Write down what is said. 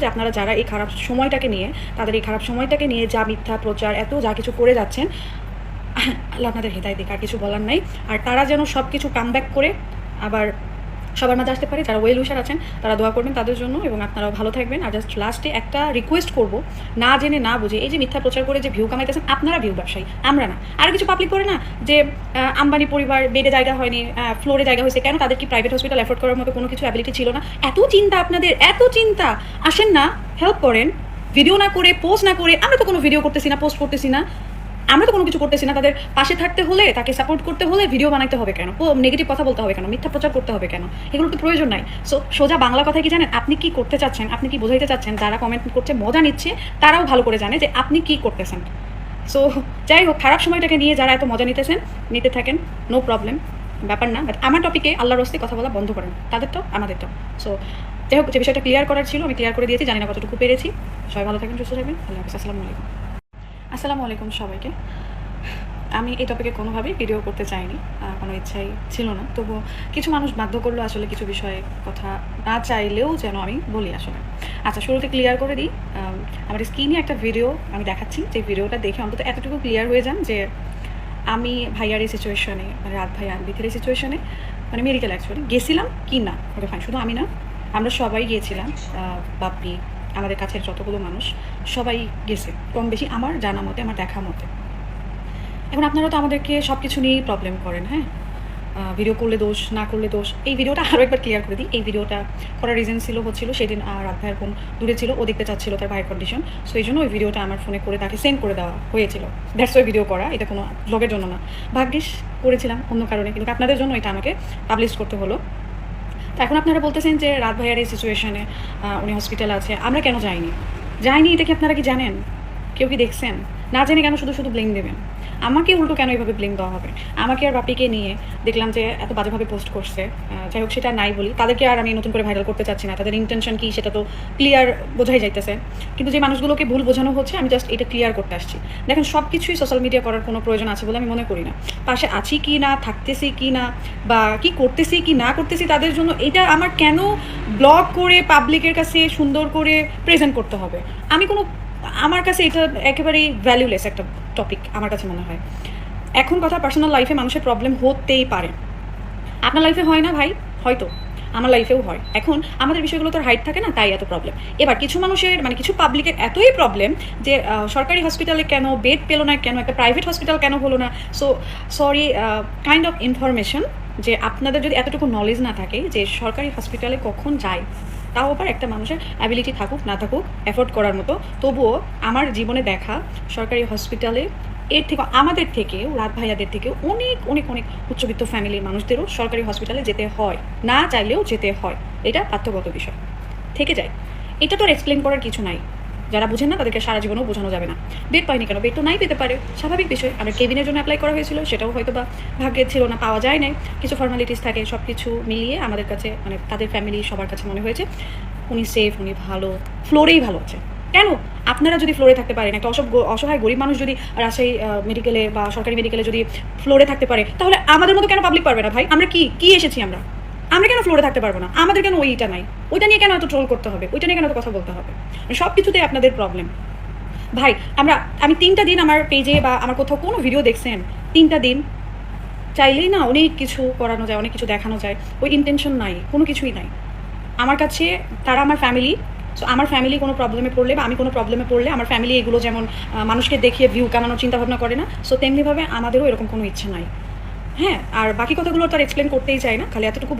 যে আপনারা যারা এই খারাপ সময়টাকে নিয়ে, তাদের এই খারাপ সময়টাকে নিয়ে যা মিথ্যা প্রচার, এত যা কিছু করে যাচ্ছেন আল্লাহ আপনাদের হেদায় দিক, আর কিছু বলার নাই। আর তারা যেন সব কিছু কাম করে, আবার সবার মাঝে আসতে পারে। যারা ওয়েল উইশার আছেন, তারা দোয়া করবেন তাদের জন্য এবং আপনারাও ভালো থাকবেন। আর জাস্ট লাস্টে একটা রিকোয়েস্ট করব, না জেনে না বুঝে। এই যে মিথ্যা প্রচার করে যে ভিউ কামাইতেছেন, আপনারা ভিউ ব্যবসায়ী, আমরা না। আর কিছু পাবলিক করে না যে আম্বানি পরিবার বেডে জায়গা হয়নি ফ্লোরে জায়গা হয়েছে, কেন তাদের কি প্রাইভেট হসপিটাল অ্যাফোর্ড করার মতো কোনো কিছু অ্যাবিলিটি ছিল না? এত চিন্তা আপনাদের, এত চিন্তা। আসেন না হেল্প করেন। ভিডিও না করে পোস্ট না করে, আমরা তো কোনো ভিডিও করতেছি না পোস্ট করতেছি না। আমরা তো কোনো কিছু করতেছি না, তাদের পাশে থাকতে হলে, তাকে সাপোর্ট করতে হলে ভিডিও বানাতে হবে কেন? নেগেটিভ কথা বলতে হবে কেন? মিথ্যা প্রচার করতে হবে কেন? এগুলো তো প্রয়োজন নাই। সো সোজা বাংলা কথা কি জানেন? আপনি কি করতে চাচ্ছেন, আপনি কি বোঝাইতে চাচ্ছেন, যারা কমেন্ট করছে, মজা নিচ্ছে, তারাও ভালো করে জানে যে আপনি কি করতেছেন। সো যাই হোক, খারাপ সময়টাকে নিয়ে যারা এত মজা নিতেছেন, নিতে থাকেন নো প্রবলেম ব্যাপার না। বাট আমার টপিকে আল্লাহর রস্তে কথা বলা বন্ধ করেন। তাদেরটাও আমাদেরটাও সো যাই হোক, যে বিষয়টা ক্লিয়ার করার ছিল, আমি ক্লিয়ার করে দিয়েছি, জানি না কতটুকু পেরেছি। সবাই ভালো থাকবেন, সুস্থ থাকবেন। আল্লাহ হাফিজ, আসসালামু আলাইকুম। আসসালামু আলাইকুম সবাইকে। আমি এই টপিকে কোনোভাবেই ভিডিও করতে চাইনি কোনো ইচ্ছাই ছিল না। তবু কিছু মানুষ বাধ্য করল আসলে কিছু বিষয়ে কথা না চাইলেও যেন আমি বলি আসলে। আচ্ছা শুরুতে ক্লিয়ার করে দিই। আম, আমার স্ক্রিনে একটা ভিডিও আমি দেখাচ্ছি। যে ভিডিওটা দেখে অন্তত এতটুকু ক্লিয়ার হয়ে যান যে আমি ভাইয়ার এই সিচুয়েশনে মানে রাত ভাইয়া আনবিথের এই সিচুয়েশনে মানে মেডিকেল অ্যাকচুয়ালি গেছিলাম কি না ওকে ফাইন শুধু আমি না আমরা সবাই গিয়েছিলাম বাপ্পি আমাদের কাছের যতগুলো মানুষ, সবাই গেছে। কম বেশি আমার জানা মতে, আমার দেখা মতে। এখন আপনারা তো আমাদেরকে সব কিছু নিয়েই প্রবলেম করেন হ্যাঁ? ভিডিও করলে দোষ, না করলে দোষ। এই ভিডিওটা আরও একবার ক্লিয়ার করে দিই। এই ভিডিওটা করার রিজন ছিল হচ্ছিল সেদিন আর ভাইয়ের ফোন দূরে ছিল, ও দেখতে চাচ্ছিল তার ভাইয়ের কন্ডিশন সো এই জন্য ওই ভিডিওটা আমার ফোনে করে তাকে সেন্ড করে দেওয়া হয়েছিল। দ্যাটস ওই ভিডিও করা, এটা কোনো ব্লগের জন্য না। ভাগ্যিস করেছিলাম অন্য কারণে, কিন্তু আপনাদের জন্য এটা আমাকে পাবলিশ করতে হলো। এখন আপনারা বলতেছেন যে রাত ভাইয়ার এই সিচুয়েশনে উনি হসপিটাল আছে। আমরা কেন যাইনি? যাইনি এটা কি আপনারা কি জানেন? কেউ কি দেখছেন? না জেনে কেন শুধু শুধু ব্লেম দেবেন? আমাকে উল্টো কেন এইভাবে ব্লেম দেওয়া হবে? আমাকে আর বাপিকে নিয়ে দেখলাম যে এত বাজেভাবে পোস্ট করছে। যাই হোক, সেটা নাই বলি। তাদেরকে আর আমি নতুন করে ভাইরাল করতে চাচ্ছি না। তাদের ইন্টেনশন কি সেটা তো ক্লিয়ার বোঝাই যাইতেছে। কিন্তু যে মানুষগুলোকে ভুল বোঝানো হচ্ছে, আমি জাস্ট এটা ক্লিয়ার করতে আসছি। দেখেন সব কিছুই সোশ্যাল মিডিয়া করার কোনো প্রয়োজন আছে বলে আমি মনে করি না। পাশে আছি কি না, থাকতেছি কি না, বা কি করতেছি, কি না করতেছি, তাদের জন্য এটা আমার কেন ব্লগ করে পাবলিকের কাছে সুন্দর করে প্রেজেন্ট করতে হবে? আমি কোনো আমার কাছে এটা একেবারেই ভ্যালুলেস একটা টপিক আমার কাছে মনে হয়। এখন কথা পার্সোনাল লাইফে মানুষের প্রবলেম হতেই পারে। আপনার লাইফে হয় না ভাই? হয়তো। আমার লাইফেও হয়। এখন আমাদের বিষয়গুলো তো হাইট থাকে না, তাই এত প্রবলেম এবার কিছু মানুষের মানে কিছু পাবলিকের এতই প্রবলেম যে সরকারি হসপিটালে কেন বেড পেল না কেন, একটা প্রাইভেট হসপিটাল কেন হলো না? So sorry kind of information যে আপনাদের যদি এতটুকু নলেজ না থাকে যে সরকারি হসপিটালে কখন যায় তাও আবার একটা মানুষের অ্যাবিলিটি থাকুক, না থাকুক অ্যাফোর্ড করার মতো। তবুও আমার জীবনে দেখা সরকারি হসপিটালে এর থেকে, আমাদের থেকে, রাত ভাইয়াদের থেকে অনেক অনেক অনেক উচ্চবিত্ত ফ্যামিলির মানুষদেরও সরকারি হসপিটালে যেতে হয়। না চাইলেও যেতে হয়। এটা পার্থগত বিষয়। থেকে যায় এটা তো আর এক্সপ্লেন করার কিছু নাই। যারা বুঝেন না, তাদেরকে সারা জীবনেও বোঝানো যাবে না। বেড পাইনি কেন? বেড তো নাই পেতে পারে। স্বাভাবিক বিষয়। আমার কেবিনের জন্য অ্যাপ্লাই করা হয়েছিল, সেটাও হয়তো বা ভাগ্যে ছিল না, পাওয়া যায় নাই। কিছু ফর্মালিটিস থাকে সব কিছু মিলিয়ে আমাদের কাছে মানে তাদের ফ্যামিলি সবার কাছে মনে হয়েছে, উনি সেফ উনি ভালো ফ্লোরেই ভালো আছে। কেন? আপনারা যদি ফ্লোরে থাকতে পারেন, একটা অসব অসহায় গরিব মানুষ যদি রাজশাহী মেডিকেলে বা সরকারি মেডিকেলে যদি ফ্লোরে থাকতে পারে, তাহলে আমাদের মতো কেন পাবলিক পারবে না ভাই? আমরা কি? কি এসেছি আমরা? আমরা কেন ফ্লোরে থাকতে পারব না? আমাদের কেন ওইটা নাই? ওইটা নিয়ে কেন এত ট্রোল করতে হবে? ওইটা নিয়ে কেন এত কথা বলতে হবে? সব কিছুতেই আপনাদের প্রবলেম ভাই, আমরা, আমি তিনটা দিন আমার পেজে বা আমার কোথাও কোনো ভিডিও দেখছেন, তিনটা দিন। চাইলেই না অনেক কিছু করানো যায়, অনেক কিছু দেখানো যায়। ওই ইন্টেনশন নাই, কোনো কিছুই নাই। আমার কাছে, তারা আমার ফ্যামিলি সো আমার ফ্যামিলি কোনো প্রবলেমে পড়লে বা আমি কোনো প্রবলেমে পড়লে আমার ফ্যামিলি এগুলো যেমন মানুষকে দেখিয়ে ভিউ কামানোর চিন্তা ভাবনা করে না সো তেমনিভাবে আমাদেরও এরকম কোনো ইচ্ছে নাই। হ্যাঁ আর বাকি কথাগুলো তো আর এক্সপ্লেন করতেই চাই না, খালি এতটুকু